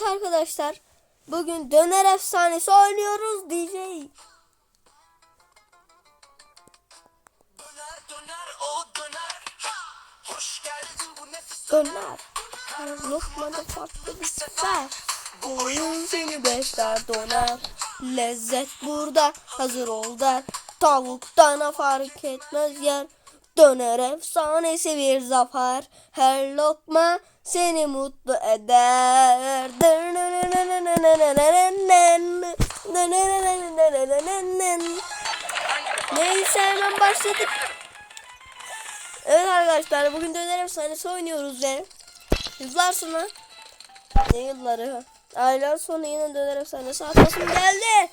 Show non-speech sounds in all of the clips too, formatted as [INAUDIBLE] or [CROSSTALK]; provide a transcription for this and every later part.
Evet arkadaşlar. Bugün döner efsanesi oynuyoruz DJ. Döner döner farklı bir sefer. Bu oyun seni besler döner. Lezzet burada hazır ol der. Tavuktan fark etmez yer. Döner efsanesi bir zafer. Her lokma seni mutlu eder. Neyse hemen başladık. Evet arkadaşlar bugün döner efsanesi oynuyoruz ve yıllar sonra ne yılları aylar sonra yine döner efsanesi atlasım geldi.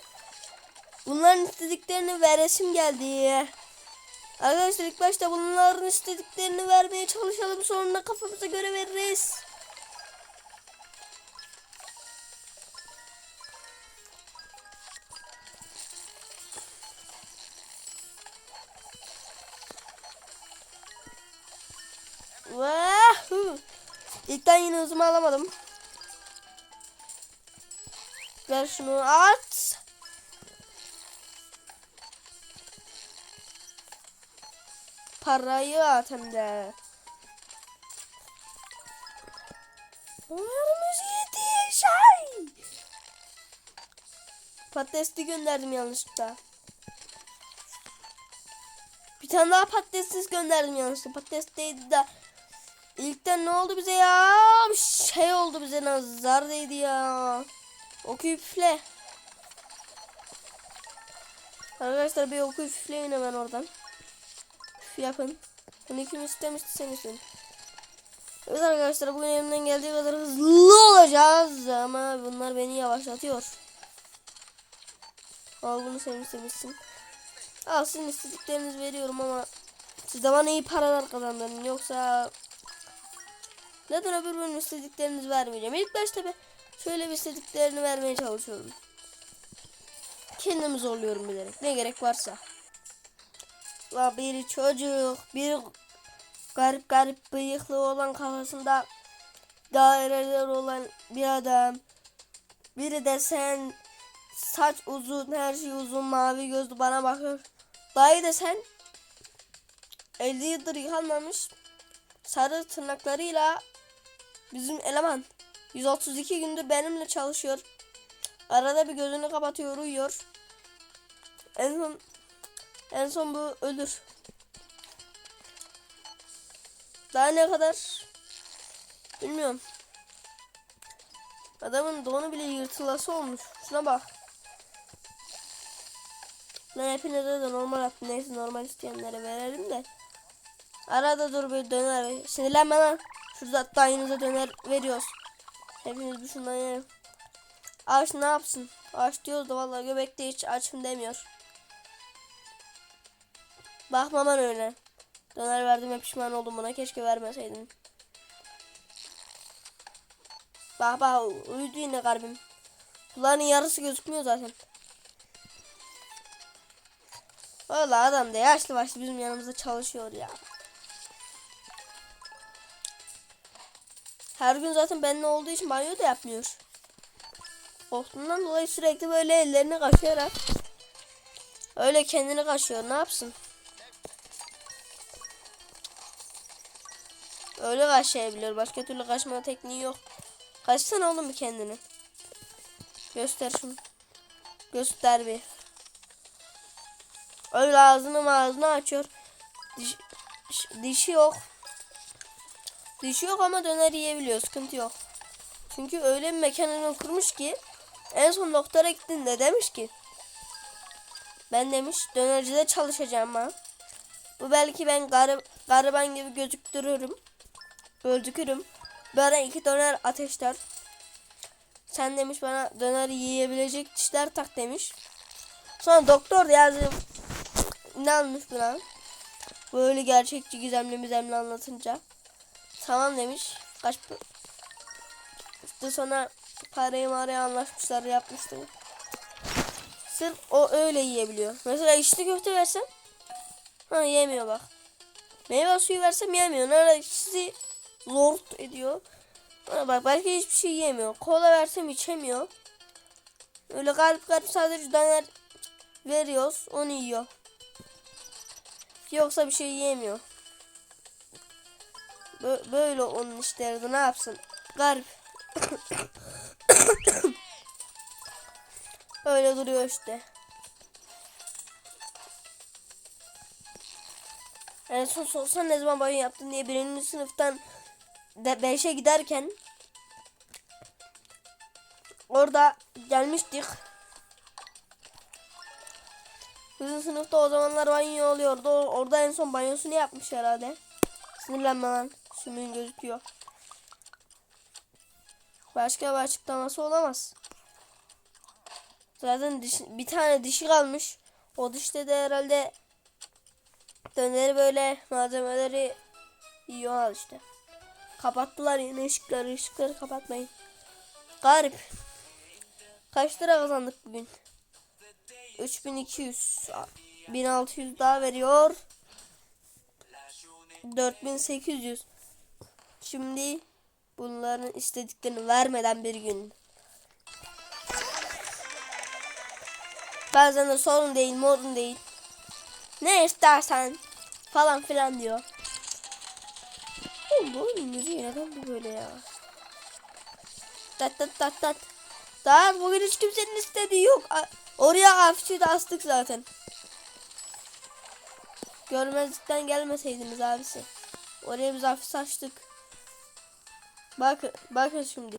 Bunların istediklerini veresim geldi. Arkadaşlar ilk başta bunların istediklerini vermeye çalışalım sonra kafamıza göre veririz. Vahoo. İlkten yine hızımı alamadım. Ver şunu at. Parayı at hem de. Varmış yedi şey. Patatesli gönderdim yanlışlıkla. Bir tane daha patatessiz gönderdim yanlışlıkla. Patates değildi de. İlkten ne oldu bize ya? Şey oldu bize nazar değdi ya. Okuyup üfle. Arkadaşlar bir okuyup üfleyin hemen oradan. Yapın. Bunu kim istemişti sen istiyorsun. Evet arkadaşlar bugün elimden geldiği kadar hızlı olacağız. Ama bunlar beni yavaşlatıyor. Al bunu sen istemişsin. Al sizin istediklerinizi veriyorum ama siz de bana iyi paralar kazandırın. Yoksa neden öbür bölüm istediklerinizi vermeyeceğim. İlk başta bir şöyle bir istediklerini vermeye çalışıyorum. Kendimi zorluyorum bilerek. Ne gerek varsa. La bir çocuk, bir garip garip bıyıklı olan kafasında daireler olan bir adam. Biri de sen saç uzun, her şey uzun, mavi gözlü bana bakıyor. Dayı da sen 50 yıldır yıkanmamış sarı tırnaklarıyla bizim eleman 132 gündür benimle çalışıyor. Arada bir gözünü kapatıyor, uyuyor. En son en son bu ölür. Daha ne kadar bilmiyorum. Adamın donu bile yırtılası olmuş. Şuna bak. Ben hepinize de normal attım. Neyse normal isteyenlere verelim de. Arada dur bir döner. Sinirlenme lan. Şurada dayınıza döner veriyoruz. Hepiniz yiyin. Ağaç ne yapsın? Ağaç diyoruz da vallahi göbekte hiç açım demiyor. Bakmaman öyle. Döner verdiğime pişman oldum buna. Keşke vermeseydim. Bak bak uyudu yine kalbim. Kulağının yarısı gözükmüyor zaten. Valla adam da yaşlı başlı bizim yanımızda çalışıyor ya. Her gün zaten benimle olduğu için banyo da yapmıyor. Korktuğundan dolayı sürekli böyle ellerini kaşıyarak öyle kendini kaşıyor. Ne yapsın? Öyle kaşıyabiliyor. Başka türlü kaşma tekniği yok. Kaşsana oğlum kendini. Göster şunu. Göster bir. Öyle ağzını ağzını açıyor. Diş, dişi yok. Dişi yok ama döner yiyebiliyor. Sıkıntı yok. Çünkü öyle bir mekanını kurmuş ki en son doktora gittiğinde demiş ki ben demiş dönercide çalışacağım ha. Bu belki ben garip, gariban gibi gözüktürürüm. Gözükürüm. Böyle iki döner ateşler. Sen demiş bana döner yiyebilecek dişler tak demiş. Sonra doktor da yazdı. İnanmış buna. Böyle gerçekçi gizemli mizemli anlatınca. Tamam demiş. Kaç işte sonra parayı maraya anlaşmışlar yapmışlar. Sırf o öyle yiyebiliyor. Mesela içli köfte versem ha yemiyor bak. Meyve suyu versem yemiyor. Nerede sizi zor ediyor. Bana bak belki hiçbir şey yemiyor. Kola versem içemiyor. Öyle garip garip sadece döner veriyoruz. Onu yiyor. Yoksa bir şey yemiyor. Bö- Böyle onun işleri ne yapsın? Garip. [COUGHS] Öyle duruyor işte. En son sorsan ne zaman banyo yaptın diye birinci sınıftan de beşe giderken orada gelmiştik. Bizim sınıfta o zamanlar banyo oluyordu. Orada en son banyosunu yapmış herhalde. Sinirlenme lan. Sümüğün gözüküyor. Başka bir açıklaması olamaz. Zaten diş, bir tane dişi kalmış. O dişte de herhalde döneri böyle malzemeleri yiyorlar işte. Kapattılar yine ışıkları. ışıkları kapatmayın. Garip. Kaç lira kazandık bugün? 3200. 1600 daha veriyor. 4800. Şimdi bunların istediklerini vermeden bir gün. Bazen de sorun değil, morun değil. Ne istersen falan filan diyor. Oğlum bu oyunun müziği neden bu böyle ya? Tat tat tat tat. Daha bugün hiç kimsenin istediği yok. Oraya afişi de astık zaten. Görmezlikten gelmeseydiniz abisi. Oraya biz afiş açtık. Bakın, bakın şimdi.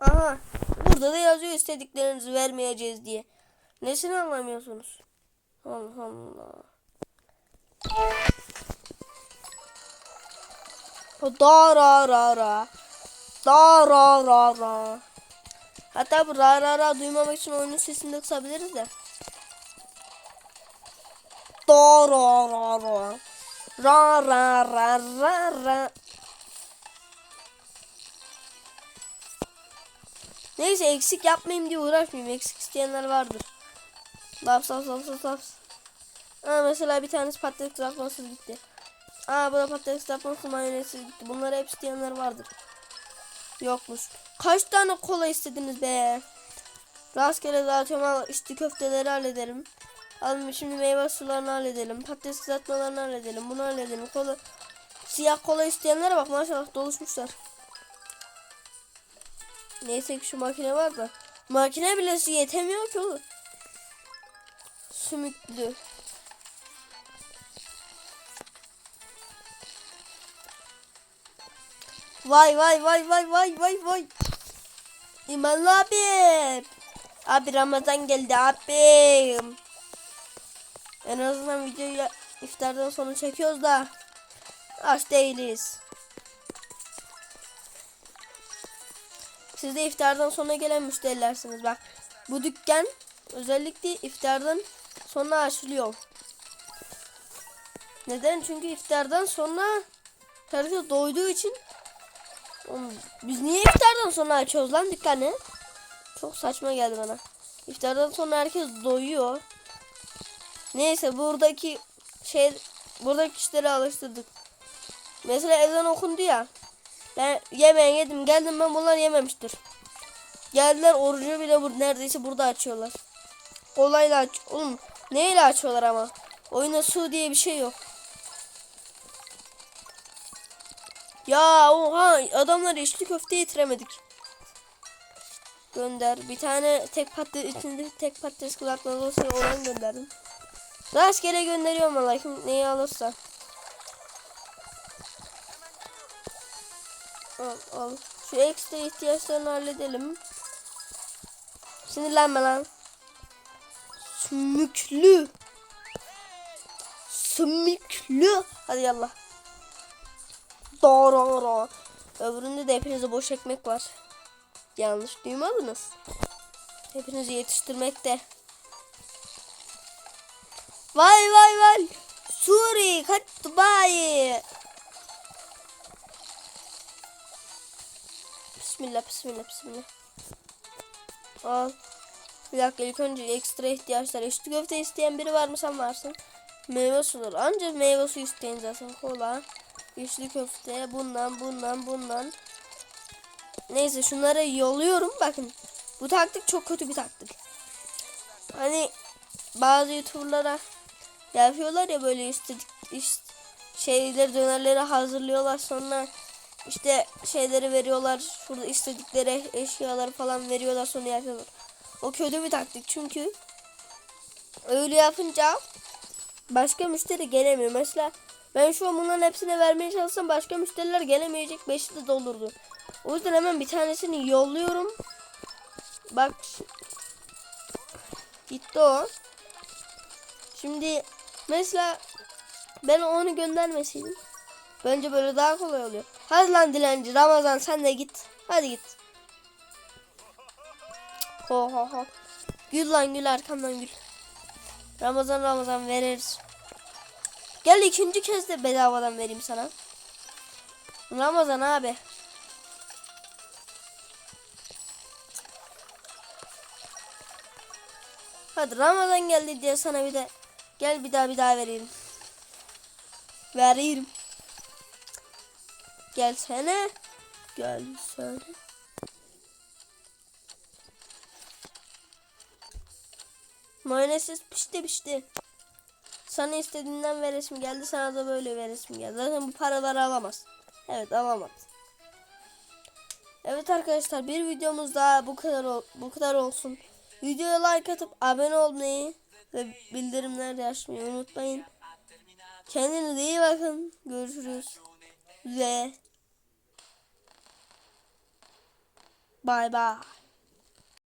Aha. Burada da yazıyor istediklerinizi vermeyeceğiz diye. Nesini anlamıyorsunuz? Allah Allah. Da ra ra ra. Da ra ra ra. Hatta bu ra ra ra duymamak için oyunun sesini de kısabiliriz de. Da ra ra ra. Ra ra ra ra ra. Neyse eksik yapmayayım diye uğraşmayayım. Eksik isteyenler vardır. Laps laps laps laps. Aa, mesela bir tanesi patates kızartmasız gitti. Aa bu da patates kızartması mayonezsiz gitti. Bunları hep isteyenler vardır. Yokmuş. Kaç tane kola istediniz be? Rastgele dağıtıyorum al işte köfteleri hallederim. Alın şimdi meyve sularını halledelim. Patates kızartmalarını halledelim. Bunu halledelim. Kola Siyah kola isteyenlere bak maşallah doluşmuşlar. Neyse ki şu makine var da. Makine bile yetemiyor ki oğlum. Sümüklü. Vay vay vay vay vay vay vay. İmanlı abi. Abi Ramazan geldi abim. En azından videoyu iftardan sonra çekiyoruz da aç değiliz. Siz de iftardan sonra gelen müşterilersiniz. Bak bu dükkan özellikle iftardan sonra açılıyor. Neden? Çünkü iftardan sonra herkes doyduğu için Oğlum, biz niye iftardan sonra açıyoruz lan dükkanı? Çok saçma geldi bana. İftardan sonra herkes doyuyor. Neyse buradaki şey buradaki kişileri alıştırdık. Mesela ezan okundu ya. Ben yemeği yedim geldim ben bunlar yememiştir. Geldiler orucu bile bur neredeyse burada açıyorlar. Kolayla aç. Oğlum neyle açıyorlar ama? Oyunda su diye bir şey yok. Ya oha adamlar içli köfte yetiremedik. Gönder. Bir tane tek patates içinde tek patates kızartmalı olsa olan gönderdim. Rastgele gönderiyorum valla kim neyi alırsa. Al al. Şu ekstra ihtiyaçlarını halledelim. Sinirlenme lan. Sümüklü. Sümüklü. Hadi yallah. Doğru. Öbüründe de hepinize boş ekmek var. Yanlış duymadınız. Hepinizi yetiştirmekte. Vay vay vay. Suri kat Dubai. Bismillah bismillah bismillah. Al. Bir dakika ilk önce ekstra ihtiyaçlar. İçli köfte isteyen biri var mı sen varsın. Meyve suları. Ancak meyve suyu isteyin zaten. Kola. İçli köfte. Bundan bundan bundan. Neyse şunları yolluyorum. Bakın bu taktik çok kötü bir taktik. Hani bazı youtuberlara yapıyorlar ya böyle istedik işte şeyleri dönerleri hazırlıyorlar sonra işte şeyleri veriyorlar şurada istedikleri eşyaları falan veriyorlar sonra yapıyorlar. O kötü bir taktik çünkü öyle yapınca başka müşteri gelemiyor. Mesela ben şu an bunların hepsini vermeye çalışsam başka müşteriler gelemeyecek. Beşi de doldurdu. O yüzden hemen bir tanesini yolluyorum. Bak gitti o. Şimdi mesela ben onu göndermeseydim. Bence böyle daha kolay oluyor. Hadi lan dilenci Ramazan sen de git. Hadi git. Ho ho ho. Gül lan gül arkamdan gül. Ramazan Ramazan veririz. Gel ikinci kez de bedavadan vereyim sana. Ramazan abi. Hadi Ramazan geldi diye sana bir de gel bir daha bir daha vereyim. Vereyim. Gelsene. Gelsene. Mayonezsiz pişti pişti. Sana istediğinden veresim geldi. Sana da böyle veresim geldi. Zaten bu paraları alamaz. Evet alamaz. Evet arkadaşlar bir videomuz daha bu kadar bu kadar olsun. Videoya like atıp abone olmayı ve bildirimleri açmayı unutmayın. Kendinize iyi bakın. Görüşürüz. Ve bye bye.